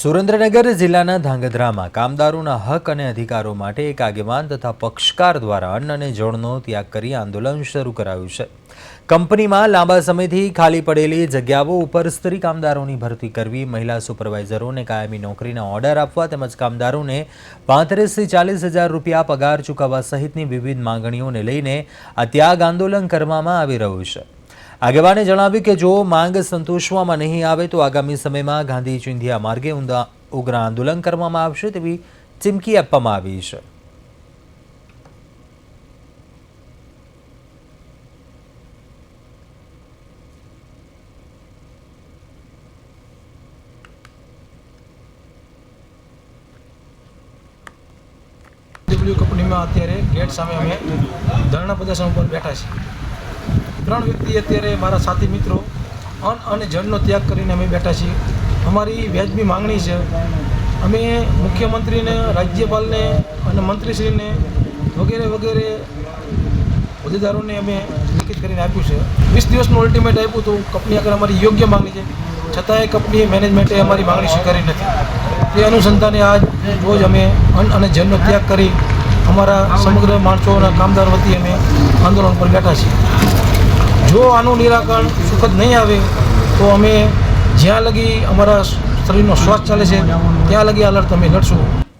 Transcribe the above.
સુરેન્દ્રનગર જિલ્લાના ધાંગધ્રામાં કામદારોના હક અને અધિકારો માટે એક આગેવાન તથા પક્ષકાર દ્વારા અન્ન અને જળનો ત્યાગ કરી આંદોલન શરૂ કરાયું છે. કંપનીમાં લાંબા સમયથી ખાલી પડેલી જગ્યાઓ ઉપર સ્ત્રી કામદારોની ભરતી કરવી, મહિલા સુપરવાઇઝરોને કાયમી નોકરીના ઓર્ડર આપવા તેમજ કામદારોને પાંત્રીસથી ચાલીસ હજાર રૂપિયા પગાર ચૂકવવા સહિતની વિવિધ માંગણીઓને લઈને આ ત્યાગ આંદોલન કરવામાં આવી રહ્યું છે. આગેવાને જણાવ્યું કે જો માંગ સંતોષવામાં નહીં આવે તો આગામી સમયમાં ગાંધી ચિંધ્યા માર્ગે ઊંધા ઉગ્ર આંદોલન કરવામાં આવશે તેવી ચીમકી આપવામાં આવી છે. ડબલ્યુ કંપનીમાં અત્યારે ગેટ સામે અમે ધરણા પ્રદર્શન ઉપર બેઠા છીએ. ત્રણ વ્યક્તિ અત્યારે મારા સાથી મિત્રો અન્ન અને જળનો ત્યાગ કરીને અમે બેઠા છીએ. અમારી વ્યાજબી માંગણી છે, અમે મુખ્યમંત્રીને, રાજ્યપાલને અને મંત્રીશ્રીને વગેરે વગેરે હોદ્દેદારોને અમે લિખિત કરીને આપ્યું છે. વીસ દિવસનું અલ્ટિમેટ આપ્યું હતું, કંપની આગળ અમારી યોગ્ય માંગણી છે. છતાંય કંપની મેનેજમેન્ટે અમારી માંગણી સ્વીકારી નથી. તે અનુસંધાને આજ રોજ અમે અન્ન અને જળનો ત્યાગ કરી અમારા સમગ્ર માણસોના કામદાર વતી અમે આંદોલન પર બેઠા છીએ. જો આનું નિરાકરણ સુખદ નહીં આવે, તો અમે જ્યાં લગી અમારા શરીરનો શ્વાસ ચાલે છે, ત્યાં લગી અલર્ટ અમે લડશું